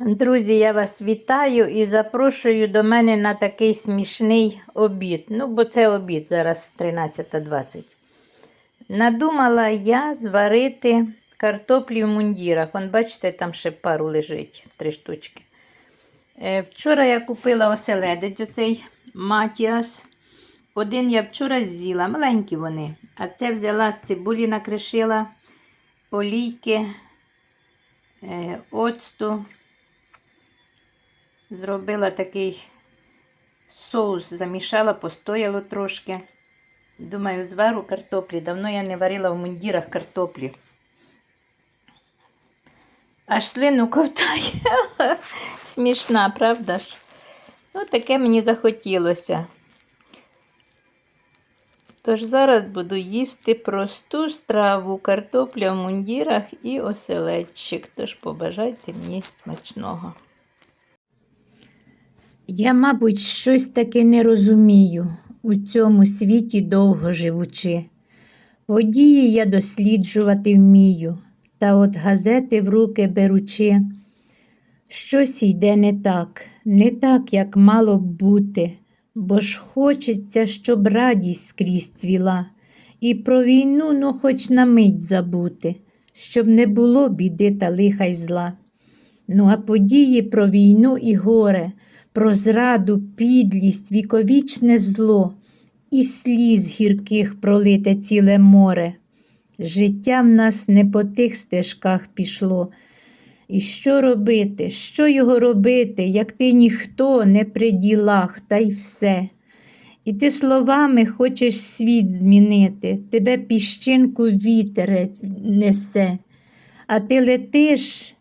Друзі, я вас вітаю і запрошую до мене на такий смішний обід. Ну, бо це обід, зараз 13.20. Надумала я зварити картоплі в мундірах. Вон, бачите, там ще пару лежить, три штучки. Е, Вчора я купила оселедець, оцей Матіас. Один я вчора з'їла, маленькі вони. А це взяла з цибулі, накришила, олійки, е, оцту. Зробила такий соус, замішала, постояло трошки. Думаю, звару картоплі. Давно я не варила в мундірах картоплі. Аж слину ковтає. Смішна, правда ж? Ну, таке мені захотілося. Тож зараз буду їсти просту страву, картопля в мундірах і оселедчик. Тож побажайте мені смачного. Я, мабуть, щось таки не розумію у цьому світі довго живучи. Події я досліджувати вмію, та от газети в руки беручи. Щось йде не так, не так, як мало б бути, бо ж хочеться, щоб радість скрізь цвіла, і про війну, ну, хоч на мить забути, щоб не було біди та лиха й зла. Ну, а події про війну і горе, про зраду, підлість, віковічне зло, і сліз гірких пролите ціле море. Життя в нас не по тих стежках пішло. І що робити, що його робити, як ти ніхто не при ділах, та й все. І ти словами хочеш світ змінити, тебе піщинку вітер несе, а ти летиш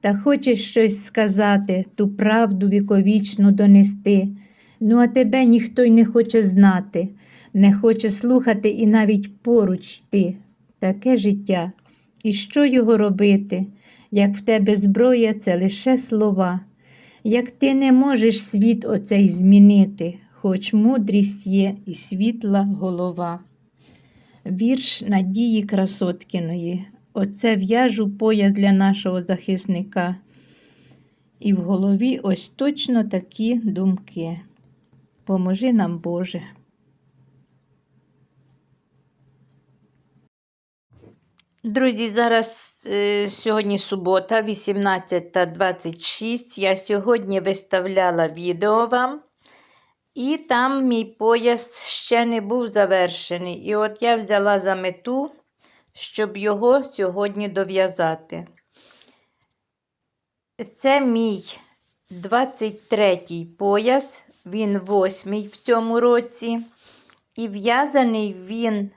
та хочеш щось сказати, ту правду віковічну донести. Ну, а тебе ніхто й не хоче знати, не хоче слухати і навіть поруч йти. Таке життя. І що його робити? Як в тебе зброя, це лише слова, як ти не можеш світ оцей змінити, хоч мудрість є і світла голова. Вірш Надії Красоткіної. Оце в'яжу пояс для нашого захисника. І в голові ось точно такі думки. Поможи нам, Боже. Друзі, зараз е, сьогодні субота, 18.26. Я сьогодні виставляла відео вам, і там мій пояс ще не був завершений. І от я взяла за мету, щоб його сьогодні дов'язати. Це мій 23-й пояс, він восьмий в цьому році. І в'язаний він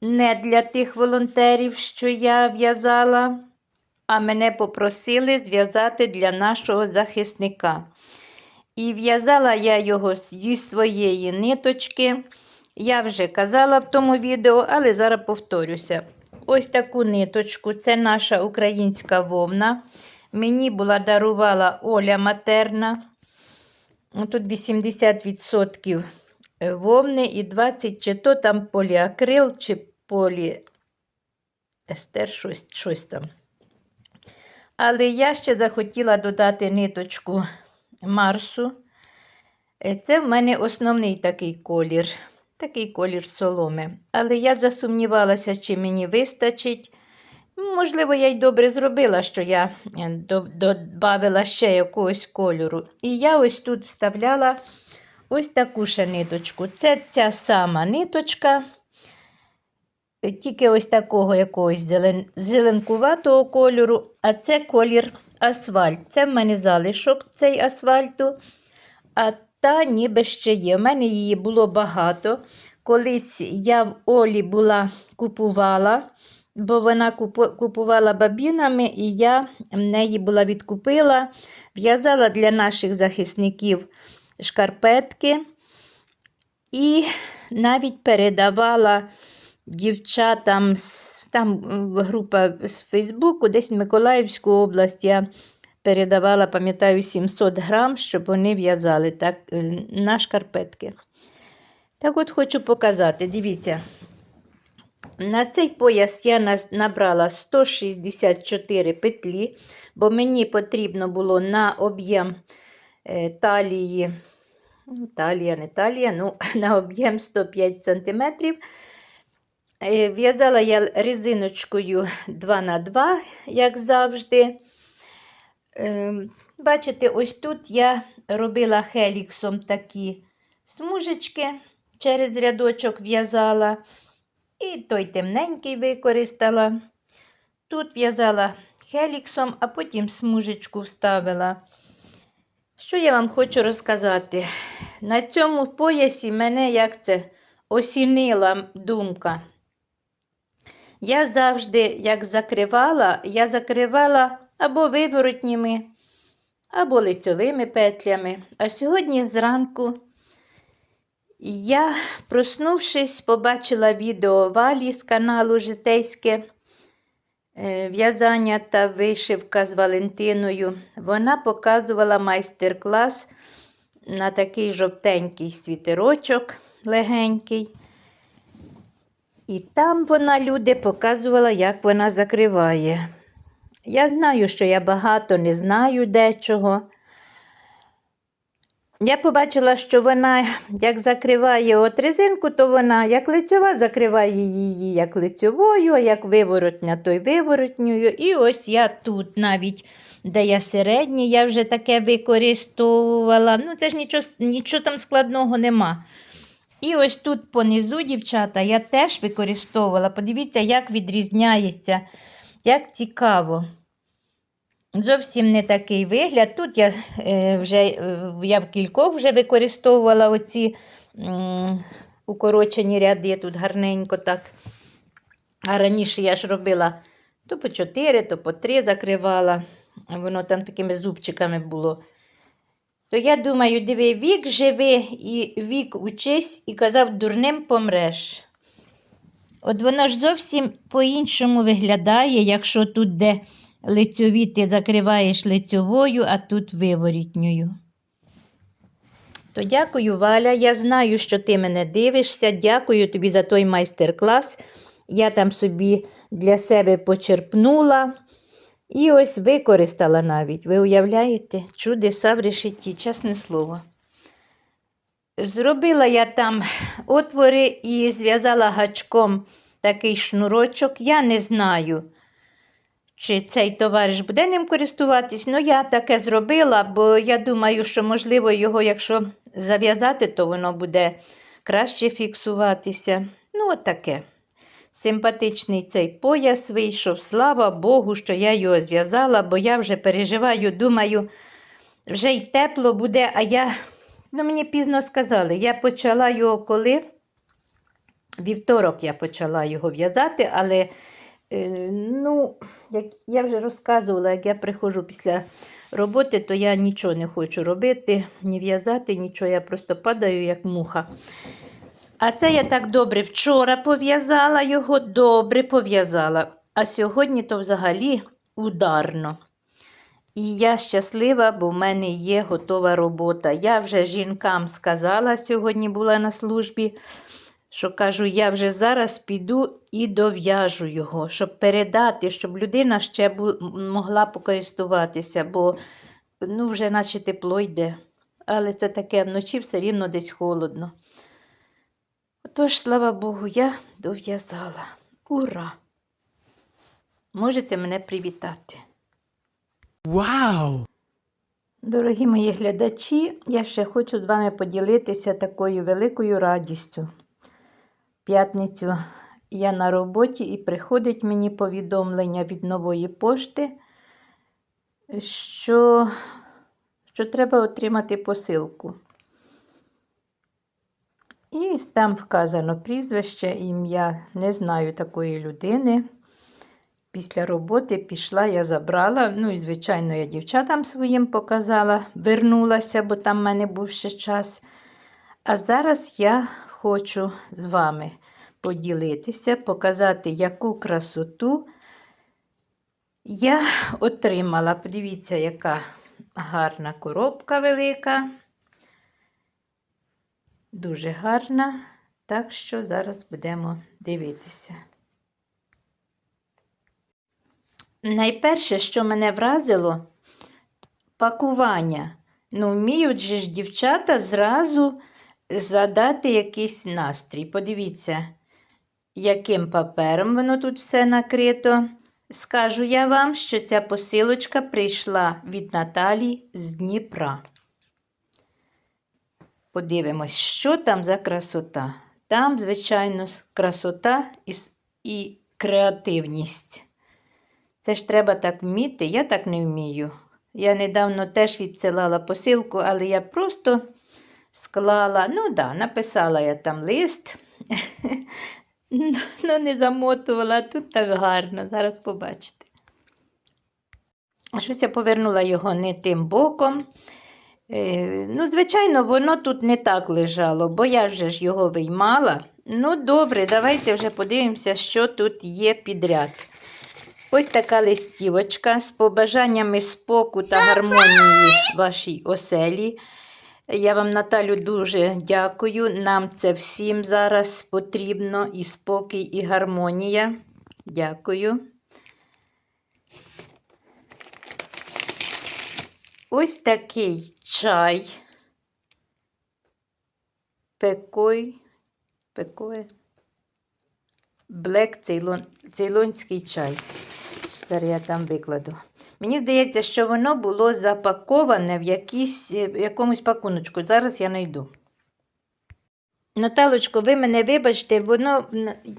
не для тих волонтерів, що я в'язала, а мене попросили зв'язати для нашого захисника. І в'язала я його зі своєї ниточки. Я вже казала в тому відео, але зараз повторюся. Ось таку ниточку це наша українська вовна. Мені була дарувала Оля Матерна. Тут 80% вовни і 20 чи то там поліакрил, чи поліестер, щось, щось там. Але я ще захотіла додати ниточку Марсу. Це в мене основний такий колір, такий колір соломи. Але я засумнівалася, чи мені вистачить. Можливо, я й добре зробила, що я додавила ще якогось кольору. І я ось тут вставляла ось таку ще ниточку. Це ця сама ниточка, тільки ось такого якогось зелен... зеленкуватого кольору, а це колір асфальт. Це в мене залишок цей асфальту, а та ніби ще є. У мене її було багато. Колись я в Олі була купувала, бо вона купувала бабінами, і я в неї була відкупила, в'язала для наших захисників шкарпетки і навіть передавала дівчатам, там група з Фейсбуку, десь в Миколаївську область я передавала, пам'ятаю, 700 грам, щоб вони в'язали так, на шкарпетки. Так от хочу показати, дивіться, На цей пояс я набрала 164 петлі, бо мені потрібно було на об'єм е, талії, ну, талія, не талія, ну, на об'єм 105 см. В'язала я резиночкою 2х2, як завжди. Ем, Бачите, ось тут я робила хеліксом такі смужечки через рядочок в'язала. І той темненький використала. Тут в'язала хеліксом, а потім смужечку вставила. Що я вам хочу розказати? На цьому поясі мене як це осінила думка. Я завжди, як закривала, я закривала або виворотніми, або лицьовими петлями. А сьогодні зранку я, проснувшись, побачила відео Валі з каналу Житейське е, в'язання та вишивка з Валентиною. Вона показувала майстер-клас на такий жовтенький світерочок легенький. І там вона, люди, показувала, як вона закриває. Я знаю, що я багато не знаю дечого. Я побачила, що вона як закриває от резинку, то вона як лицьова закриває її як лицьовою, а як виворотня, то й виворотньою. І ось я тут навіть, де я середній, я вже таке використовувала. Ну, це ж нічого, нічого там складного нема. І ось тут понизу, дівчата, я теж використовувала. Подивіться, як відрізняється, як цікаво. Зовсім не такий вигляд. Тут я е, вже е, я в кількох вже використовувала оці укорочені ряди, тут гарненько так. А раніше я ж робила то по 4, то по 3 закривала. Воно там такими зубчиками було. То я думаю, диви, вік живи і вік учись, і казав, дурним помреш. От воно ж зовсім по-іншому виглядає, якщо тут, де лицьові, ти закриваєш лицьовою, а тут виворітньою. То дякую, Валя. Я знаю, що ти мене дивишся. Дякую тобі за той майстер-клас. Я там собі для себе почерпнула. І ось використала навіть. Ви уявляєте, чудеса в решеті, чесне слово. Зробила я там отвори і зв'язала гачком такий шнурочок. Я не знаю, чи цей товариш буде ним користуватись. Ну, я таке зробила, бо я думаю, що, можливо, його, якщо зав'язати, то воно буде краще фіксуватися. Ну, от таке. Симпатичний цей пояс вийшов. Слава Богу, що я його зв'язала, бо я вже переживаю, думаю, вже й тепло буде, а я, ну мені пізно сказали, я почала його коли. Вівторок я почала його в'язати, але е, ну, як я вже розказувала, як я приходжу після роботи, то я нічого не хочу робити, ні в'язати, нічого, я просто падаю, як муха. А це я так добре вчора пов'язала його, добре пов'язала. А сьогодні то взагалі ударно. І я щаслива, бо в мене є готова робота. Я вже жінкам сказала, сьогодні була на службі, що кажу, я вже зараз піду і дов'яжу його, щоб передати, щоб людина ще могла покористуватися, бо ну, вже наче тепло йде. Але це таке вночі все рівно десь холодно. Отож, слава Богу, я дов'язала. Ура! Можете мене привітати. Wow! Дорогі мої глядачі, я ще хочу з вами поділитися такою великою радістю. П'ятницю я на роботі і приходить мені повідомлення від нової пошти, що, що треба отримати посилку. І там вказано прізвище, ім'я. Не знаю такої людини. Після роботи пішла, я забрала. Ну і, звичайно, я дівчатам своїм показала, вернулася, бо там в мене був ще час. А зараз я хочу з вами поділитися, показати, яку красоту я отримала. Подивіться, яка гарна коробка велика. Дуже гарна. Так що зараз будемо дивитися. Найперше, що мене вразило, пакування. Ну, вміють же ж дівчата зразу задати якийсь настрій. Подивіться, яким папером воно тут все накрито. Скажу я вам, що ця посилочка прийшла від Наталі з Дніпра. Подивимось, що там за красота. Там, звичайно, красота і, і креативність. Це ж треба так вміти, я так не вмію. Я недавно теж відсилала посилку, але я просто склала, ну да, написала я там лист, ну не замотувала, тут так гарно, зараз побачите. А Щось я повернула його не тим боком. Е, ну, звичайно, воно тут не так лежало, бо я вже ж його виймала. Ну, добре, давайте вже подивимося, що тут є підряд. Ось така листівочка з побажаннями споку та гармонії вашій оселі. Я вам, Наталю, дуже дякую. Нам це всім зараз потрібно і спокій, і гармонія. Дякую. Ось такий чай. Пекой. Пекой. Блек цейлон, цейлонський чай. Зараз я там викладу. Мені здається, що воно було запаковане в, якійсь, е, в якомусь пакуночку. Зараз я знайду. Наталочко, ви мене вибачте, воно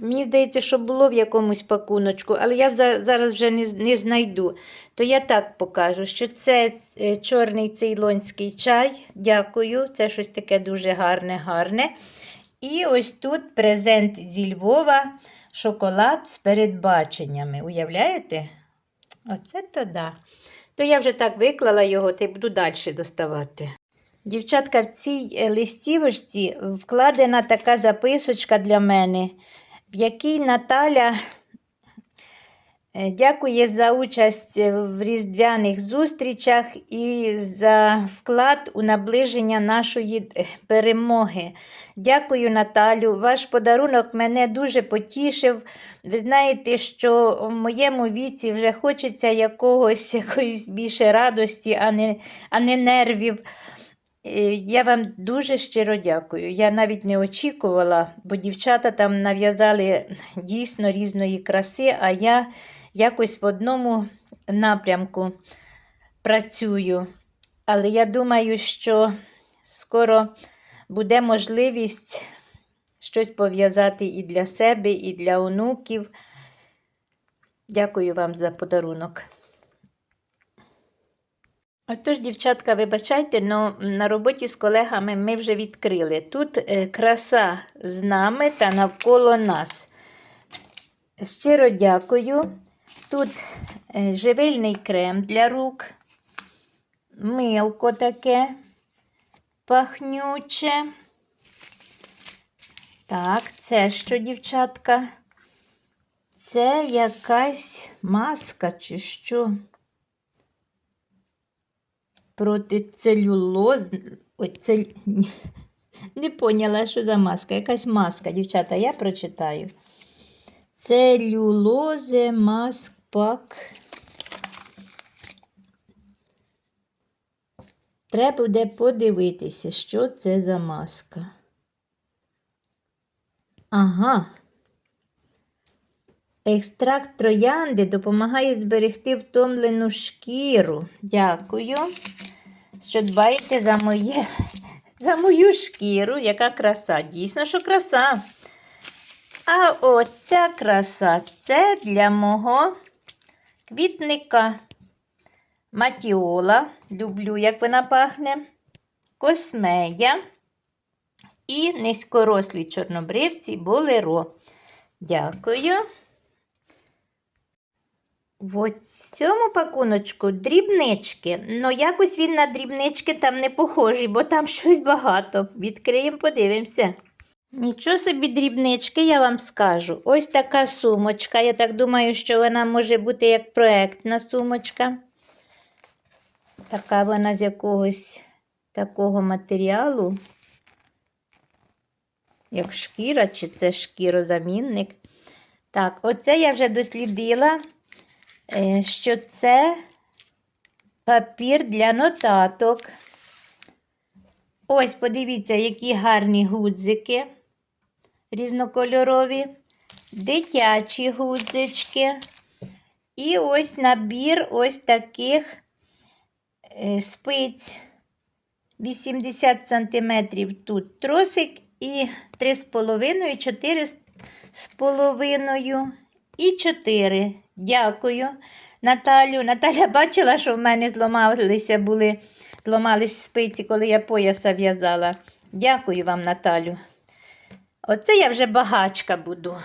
мені здається, що було в якомусь пакуночку, але я зараз вже не, не знайду. То я так покажу, що це е, чорний цейлонський чай. Дякую. Це щось таке дуже гарне, гарне. І ось тут презент зі Львова, шоколад з передбаченнями. Уявляєте? Оце то да. То я вже так виклала його, та й буду далі доставати. Дівчатка, в цій е, листівочці вкладена така записочка для мене, в якій Наталя е, дякує за участь в різдвяних зустрічах і за вклад у наближення нашої е, перемоги. Дякую, Наталю. Ваш подарунок мене дуже потішив. Ви знаєте, що в моєму віці вже хочеться якогось, якоїсь більше радості, а не, а не нервів. Е, Я вам дуже щиро дякую. Я навіть не очікувала, бо дівчата там нав'язали дійсно різної краси, а я якось в одному напрямку працюю. Але я думаю, що скоро буде можливість щось пов'язати і для себе, і для онуків. Дякую вам за подарунок. Отож, дівчатка, вибачайте, але на роботі з колегами ми вже відкрили. Тут е, краса з нами та навколо нас. Щиро дякую. Тут е, живильний крем для рук, милко таке пахнюче. Так, це що, дівчатка? Це якась маска чи що? Проти целюлоз. Ой, цель... Не поняла, що за маска. Якась маска, дівчата, я прочитаю. Целюлозе маск пак. Треба буде подивитися, що це за маска. Ага. Екстракт троянди допомагає зберегти втомлену шкіру. Дякую, що дбаєте за, моє, за мою шкіру. Яка краса. Дійсно, що краса. А оця краса це для мого квітника. Матіола. Люблю, як вона пахне. Космея. І низькорослі чорнобривці болеро. Дякую. В цьому пакуночку дрібнички. Ну, якось він на дрібнички там не похожий, бо там щось багато. Відкриємо, подивимося. Нічого собі дрібнички, я вам скажу. Ось така сумочка. Я так думаю, що вона може бути як проектна сумочка. Така вона з якогось такого матеріалу. як шкіра, чи це шкірозамінник. Так, оце я вже дослідила, що це папір для нотаток. Ось, подивіться, які гарні гудзики різнокольорові, дитячі гудзички. І ось набір ось таких е, спиць 80 см тут тросик і 3,5, 4 з і 4. Дякую. Наталю. Наталя бачила, що в мене зламалися були, зламались спиці, коли я пояса в'язала. Дякую вам, Наталю. Оце я вже багачка буду.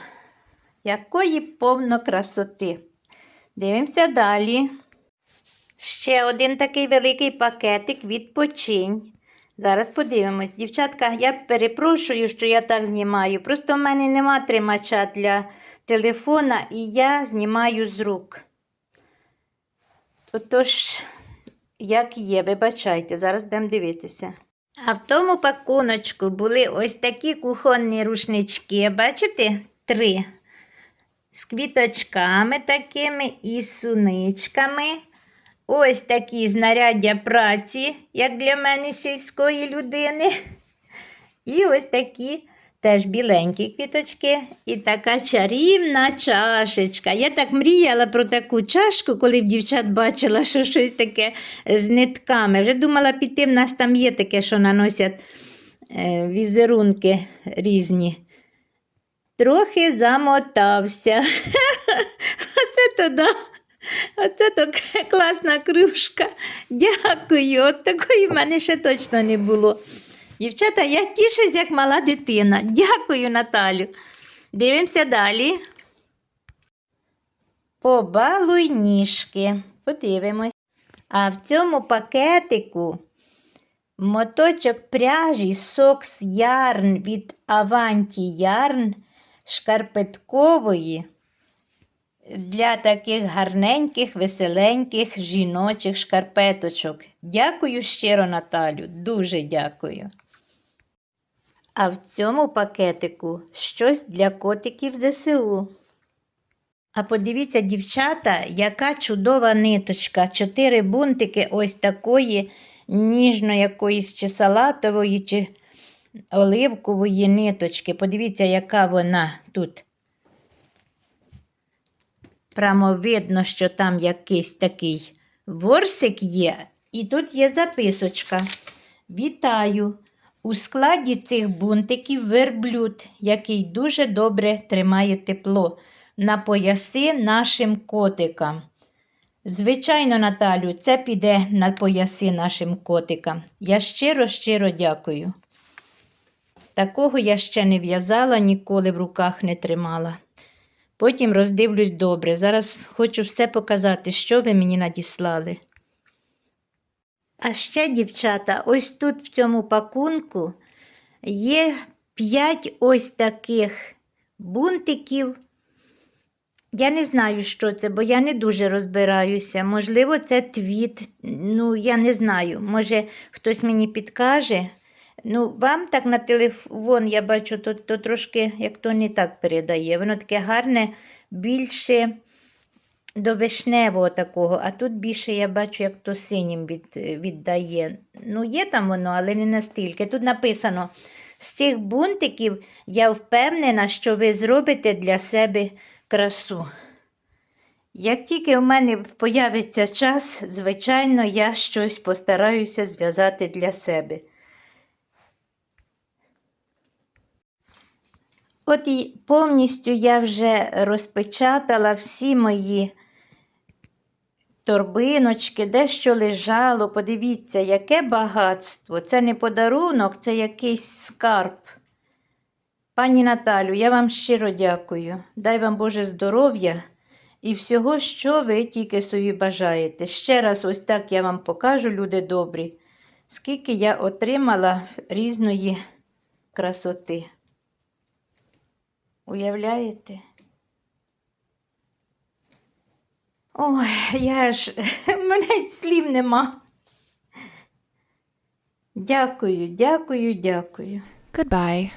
Якої повно красоти. Дивимося далі. Ще один такий великий пакетик відпочинь. Зараз подивимось. Дівчатка, я перепрошую, що я так знімаю. Просто в мене нема тримача для телефона і я знімаю з рук. Отож, як є, вибачайте, зараз будемо дивитися. А в тому пакуночку були ось такі кухонні рушнички, бачите? Три. З квіточками такими і суничками. Ось такі знаряддя праці, як для мене сільської людини. І ось такі теж біленькі квіточки. І така чарівна чашечка. Я так мріяла про таку чашку, коли в дівчат бачила, що щось таке з нитками. Вже думала піти, в нас там є таке, що наносять е, візерунки різні. Трохи замотався. Оце то да. Оце то класна кружка. Дякую. От такої в мене ще точно не було. Дівчата, я тішусь, як мала дитина. Дякую, Наталю. Дивимося далі. Побалуй ніжки. Подивимось. А в цьому пакетику моточок пряжі Сокс Ярн від Аванті Ярн шкарпеткової для таких гарненьких, веселеньких жіночих шкарпеточок. Дякую щиро, Наталю, дуже дякую. А в цьому пакетику щось для котиків ЗСУ. А подивіться, дівчата, яка чудова ниточка. Чотири бунтики ось такої ніжно якоїсь чи салатової, чи оливкової ниточки. Подивіться, яка вона тут. Прямо видно, що там якийсь такий ворсик є. І тут є записочка. Вітаю! У складі цих бунтиків верблюд, який дуже добре тримає тепло на пояси нашим котикам. Звичайно, Наталю, це піде на пояси нашим котикам. Я щиро, щиро дякую. Такого я ще не в'язала, ніколи в руках не тримала. Потім роздивлюсь добре. Зараз хочу все показати, що ви мені надіслали. А ще, дівчата, ось тут в цьому пакунку є п'ять ось таких бунтиків. Я не знаю, що це, бо я не дуже розбираюся. Можливо, це твіт. Ну, я не знаю. Може, хтось мені підкаже. Ну, вам так на телефон, я бачу, то, то трошки як то не так передає. Воно таке гарне, більше до вишневого такого, а тут більше я бачу, як то синім від, віддає. Ну, є там воно, але не настільки. Тут написано: з цих бунтиків я впевнена, що ви зробите для себе красу. Як тільки у мене появиться час, звичайно, я щось постараюся зв'язати для себе. От і повністю я вже розпечатала всі мої торбиночки, де що лежало. Подивіться, яке багатство. Це не подарунок, це якийсь скарб. Пані Наталю, я вам щиро дякую. Дай вам Боже здоров'я і всього, що ви тільки собі бажаєте. Ще раз, ось так я вам покажу, люди добрі, скільки я отримала різної красоти. Уявляєте? Ой, я ж, мене слів нема. Дякую, дякую, дякую. Goodbye.